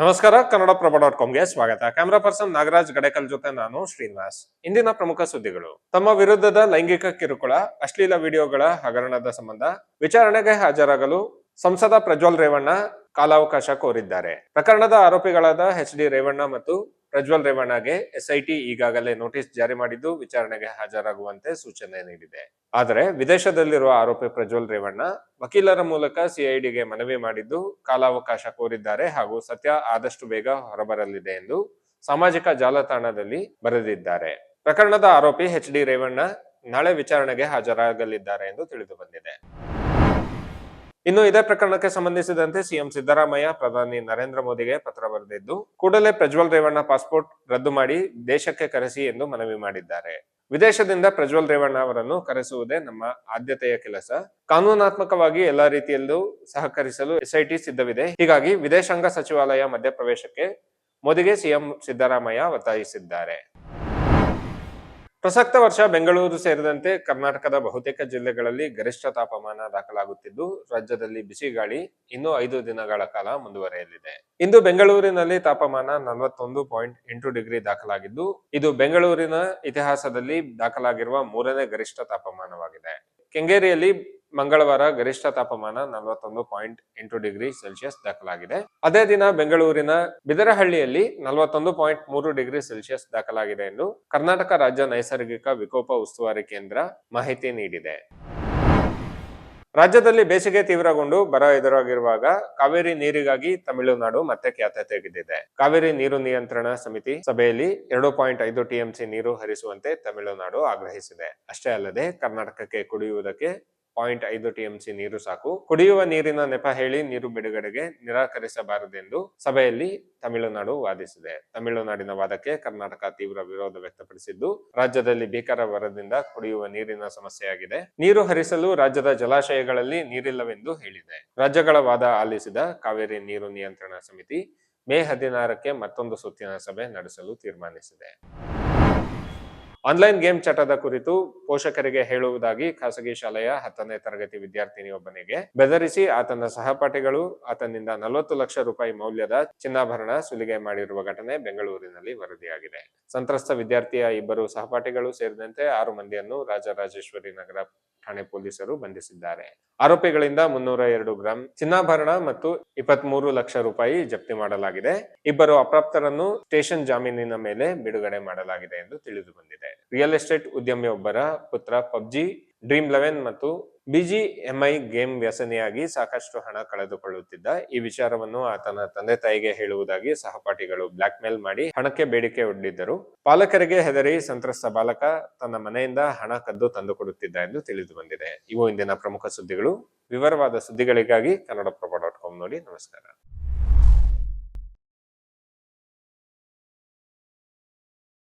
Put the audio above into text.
ನಮಸ್ಕಾರ ಕನ್ನಡ ಪ್ರಭ ಡಾಟ್ ಕಾಮ್ಗೆ ಸ್ವಾಗತ. Camera person Nagaraj Gadekal ಜೊತೆ ನಾನು ಶ್ರೀನಿವಾಸ್. ಇಂದಿನ ಪ್ರಮುಖ ಸುದ್ದಿಗಳು. ತಮ್ಮ ವಿರುದ್ಧದ ಲೈಂಗಿಕ ಕಿರುಕುಳ, ಅಶ್ಲೀಲ ವಿಡಿಯೋಗಳ ಹಗರಣದ ಸಂಬಂಧ ವಿಚಾರಣೆಗೆ ಹಾಜರಾಗಲು ಸಂಸದ ಪ್ರಜ್ವಲ್ ರೇವಣ್ಣ ಕಾಲಾವಕಾಶ ಕೋರಿದ್ದಾರೆ. ಪ್ರಕರಣದ ಆರೋಪಿಗಳಾದ ಎಚ್ ಡಿ ರೇವಣ್ಣ ಮತ್ತು ಪ್ರಜ್ವಲ್ ರೇವಣ್ಣಗೆ ಎಸ್ಐಟಿ ಈಗಾಗಲೇ ನೋಟಿಸ್ ಜಾರಿ ಮಾಡಿದ್ದು ವಿಚಾರಣೆಗೆ ಹಾಜರಾಗುವಂತೆ ಸೂಚನೆ ನೀಡಿದೆ. ಆದರೆ ವಿದೇಶದಲ್ಲಿರುವ ಆರೋಪಿ ಪ್ರಜ್ವಲ್ ರೇವಣ್ಣ ವಕೀಲರ ಮೂಲಕ ಸಿಐಡಿಗೆ ಮನವಿ ಮಾಡಿದ್ದು ಕಾಲಾವಕಾಶ ಕೋರಿದ್ದಾರೆ ಹಾಗೂ ಸತ್ಯ ಆದಷ್ಟು ಬೇಗ ಹೊರಬರಲಿದೆ ಎಂದು ಸಾಮಾಜಿಕ ಜಾಲತಾಣದಲ್ಲಿ ಬರೆದಿದ್ದಾರೆ. ಪ್ರಕರಣದ ಆರೋಪಿ ಎಚ್ ಡಿ ರೇವಣ್ಣ ನಾಳೆ ವಿಚಾರಣೆಗೆ ಹಾಜರಾಗಲಿದ್ದಾರೆ ಎಂದು ತಿಳಿದು ಬಂದಿದೆ ಇನ್ನು ಇದೇ ಪ್ರಕರಣಕ್ಕೆ ಸಂಬಂಧಿಸಿದಂತೆ ಸಿಎಂ ಸಿದ್ದರಾಮಯ್ಯ, ಪ್ರಧಾನಿ ನರೇಂದ್ರ ಮೋದಿಗೆ ಪತ್ರ ಬರೆದಿದ್ದು, ಕೂಡಲೇ ಪ್ರಜ್ವಲ್ ರೇವಣ್ಣ ಪಾಸ್ಪೋರ್ಟ್ ರದ್ದು ಮಾಡಿ ದೇಶಕ್ಕೆ ಕರೆಸಿ ಎಂದು ಮನವಿ ಮಾಡಿದ್ದಾರೆ. ವಿದೇಶದಿಂದ ಪ್ರಜ್ವಲ್ ರೇವಣ್ಣ ಅವರನ್ನು ಕರೆಸುವುದೇ ನಮ್ಮ ಆದ್ಯತೆಯ ಕೆಲಸ. ಕಾನೂನಾತ್ಮಕವಾಗಿ ಎಲ್ಲಾ ರೀತಿಯಲ್ಲೂ ಸಹಕರಿಸಲು ಎಸ್ಐಟಿ ಸಿದ್ಧವಿದೆ. ಹೀಗಾಗಿ ವಿದೇಶಾಂಗ ಸಚಿವಾಲಯ ಮಧ್ಯಪ್ರವೇಶಕ್ಕೆ ಮೋದಿಗೆ ಸಿಎಂ ಸಿದ್ದರಾಮಯ್ಯ ಒತ್ತಾಯಿಸಿದ್ದಾರೆ. ಪ್ರಸಕ್ತ ವರ್ಷ ಬೆಂಗಳೂರು ಸೇರಿದಂತೆ ಕರ್ನಾಟಕದ ಬಹುತೇಕ ಜಿಲ್ಲೆಗಳಲ್ಲಿ ಗರಿಷ್ಠ ತಾಪಮಾನ ದಾಖಲಾಗುತ್ತಿದ್ದು, ರಾಜ್ಯದಲ್ಲಿ ಬಿಸಿ ಗಾಳಿ ಇನ್ನೂ ಐದು ದಿನಗಳ ಕಾಲ ಮುಂದುವರೆಯಲಿದೆ. ಇಂದು ಬೆಂಗಳೂರಿನಲ್ಲಿ ತಾಪಮಾನ ನಲವತ್ತೊಂದು ಪಾಯಿಂಟ್ ಎಂಟು ಡಿಗ್ರಿ ದಾಖಲಾಗಿದ್ದು, ಇದು ಬೆಂಗಳೂರಿನ ಇತಿಹಾಸದಲ್ಲಿ ದಾಖಲಾಗಿರುವ ಮೂರನೇ ಗರಿಷ್ಠ ತಾಪಮಾನವಾಗಿದೆ. ಕೆಂಗೇರಿಯಲ್ಲಿ ಮಂಗಳವಾರ ಗರಿಷ್ಠ ತಾಪಮಾನ ನಲವತ್ತೊಂದು ಪಾಯಿಂಟ್ ಎಂಟು ಡಿಗ್ರಿ ಸೆಲ್ಸಿಯಸ್ ದಾಖಲಾಗಿದೆ. ಅದೇ ದಿನ ಬೆಂಗಳೂರಿನ ಬಿದರಹಳ್ಳಿಯಲ್ಲಿ ನಲವತ್ತೊಂದು ಪಾಯಿಂಟ್ ಮೂರು ಡಿಗ್ರಿ ಸೆಲ್ಸಿಯಸ್ ದಾಖಲಾಗಿದೆ ಎಂದು ಕರ್ನಾಟಕ ರಾಜ್ಯ ನೈಸರ್ಗಿಕ ವಿಕೋಪ ಉಸ್ತುವಾರಿ ಕೇಂದ್ರ ಮಾಹಿತಿ ನೀಡಿದೆ. ರಾಜ್ಯದಲ್ಲಿ ಬೇಸಿಗೆ ತೀವ್ರಗೊಂಡು ಬರ ಎದುರಾಗಿರುವಾಗ ಕಾವೇರಿ ನೀರಿಗಾಗಿ ತಮಿಳುನಾಡು ಮತ್ತೆ ಖ್ಯಾತೆ ತೆಗೆದಿದೆ. ಕಾವೇರಿ ನೀರು ನಿಯಂತ್ರಣ ಸಮಿತಿ ಸಭೆಯಲ್ಲಿ ಎರಡು ಪಾಯಿಂಟ್ ಐದು ಟಿಎಂಸಿ ನೀರು ಹರಿಸುವಂತೆ ತಮಿಳುನಾಡು ಆಗ್ರಹಿಸಿದೆ. ಅಷ್ಟೇ ಅಲ್ಲದೆ ಕರ್ನಾಟಕಕ್ಕೆ ಕುಡಿಯುವುದಕ್ಕೆ ಪಾಯಿಂಟ್ ಐದು ಟಿಎಂಸಿ ನೀರು ಸಾಕು. ಕುಡಿಯುವ ನೀರಿನ ನೆಪ ಹೇಳಿ ನೀರು ಬಿಡುಗಡೆಗೆ ನಿರಾಕರಿಸಬಾರದೆಂದು ಸಭೆಯಲ್ಲಿ ತಮಿಳುನಾಡು ವಾದಿಸಿದೆ. ತಮಿಳುನಾಡಿನ ವಾದಕ್ಕೆ ಕರ್ನಾಟಕ ತೀವ್ರ ವಿರೋಧ ವ್ಯಕ್ತಪಡಿಸಿದ್ದು, ರಾಜ್ಯದಲ್ಲಿ ಭೀಕರ ಬರದಿಂದ ಕುಡಿಯುವ ನೀರಿನ ಸಮಸ್ಯೆಯಾಗಿದೆ. ನೀರು ಹರಿಸಲು ರಾಜ್ಯದ ಜಲಾಶಯಗಳಲ್ಲಿ ನೀರಿಲ್ಲವೆಂದು ಹೇಳಿದೆ. ರಾಜ್ಯಗಳ ವಾದ ಆಲಿಸಿದ ಕಾವೇರಿ ನೀರು ನಿಯಂತ್ರಣ ಸಮಿತಿ ಮೇ ಹದಿನಾರಕ್ಕೆ ಮತ್ತೊಂದು ಸುತ್ತಿನ ಸಭೆ ನಡೆಸಲು ತೀರ್ಮಾನಿಸಿದೆ. ಆನ್ಲೈನ್ ಗೇಮ್ ಚಟದ ಕುರಿತು ಪೋಷಕರಿಗೆ ಹೇಳುವುದಾಗಿ ಖಾಸಗಿ ಶಾಲೆಯ ಹತ್ತನೇ ತರಗತಿ ವಿದ್ಯಾರ್ಥಿನಿಯೊಬ್ಬನಿಗೆ ಬೆದರಿಸಿ ಆತನ ಸಹಪಾಠಿಗಳು ಆತನಿಂದ ನಲವತ್ತು ಲಕ್ಷ ರೂಪಾಯಿ ಮೌಲ್ಯದ ಚಿನ್ನಾಭರಣ ಸುಲಿಗೆ ಮಾಡಿರುವ ಘಟನೆ ಬೆಂಗಳೂರಿನಲ್ಲಿ ವರದಿಯಾಗಿದೆ. ಸಂತ್ರಸ್ತ ವಿದ್ಯಾರ್ಥಿಯ ಇಬ್ಬರು ಸಹಪಾಠಿಗಳು ಸೇರಿದಂತೆ ಆರು ಮಂದಿಯನ್ನು ರಾಜರಾಜೇಶ್ವರಿ ನಗರ ಠಾಣೆ ಪೊಲೀಸರು ಬಂಧಿಸಿದ್ದಾರೆ. ಆರೋಪಿಗಳಿಂದ ಮುನ್ನೂರ ಎರಡು ಗ್ರಾಂ ಚಿನ್ನಾಭರಣ ಮತ್ತು ಇಪ್ಪತ್ತ್ ಮೂರು ಲಕ್ಷ ರೂಪಾಯಿ ಜಪ್ತಿ ಮಾಡಲಾಗಿದೆ. ಇಬ್ಬರು ಅಪ್ರಾಪ್ತರನ್ನು ಸ್ಟೇಷನ್ ಜಾಮೀನಿನ ಮೇಲೆ ಬಿಡುಗಡೆ ಮಾಡಲಾಗಿದೆ ಎಂದು ತಿಳಿದು ಬಂದಿದೆ ರಿಯಲ್ ಎಸ್ಟೇಟ್ ಉದ್ಯಮಿಯೊಬ್ಬರ ಪುತ್ರ ಪಬ್ಜಿ, ಡ್ರೀಮ್ ಲೆವೆನ್ ಮತ್ತು ಬಿಜಿಎಂಐ ಗೇಮ್ ವ್ಯಸನಿಯಾಗಿ ಸಾಕಷ್ಟು ಹಣ ಕಳೆದುಕೊಳ್ಳುತ್ತಿದ್ದ ಈ ವಿಚಾರವನ್ನು ಆತನ ತಂದೆ ತಾಯಿಗೆ ಹೇಳುವುದಾಗಿ ಸಹಪಾಠಿಗಳು ಬ್ಲಾಕ್ ಮೇಲ್ ಮಾಡಿ ಹಣಕ್ಕೆ ಬೇಡಿಕೆ ಒಡ್ಡಿದ್ದರು. ಪಾಲಕರಿಗೆ ಹೆದರಿ ಸಂತ್ರಸ್ತ ಬಾಲಕ ತನ್ನ ಮನೆಯಿಂದ ಹಣ ಕದ್ದು ತಂದುಕೊಡುತ್ತಿದ್ದ ಎಂದು ತಿಳಿದು ಬಂದಿದೆ. ಇವು ಇಂದಿನ ಪ್ರಮುಖ ಸುದ್ದಿಗಳು. ವಿವರವಾದ ಸುದ್ದಿಗಳಿಗಾಗಿ ಕಾಮ್ ನೋಡಿ. ನಮಸ್ಕಾರ.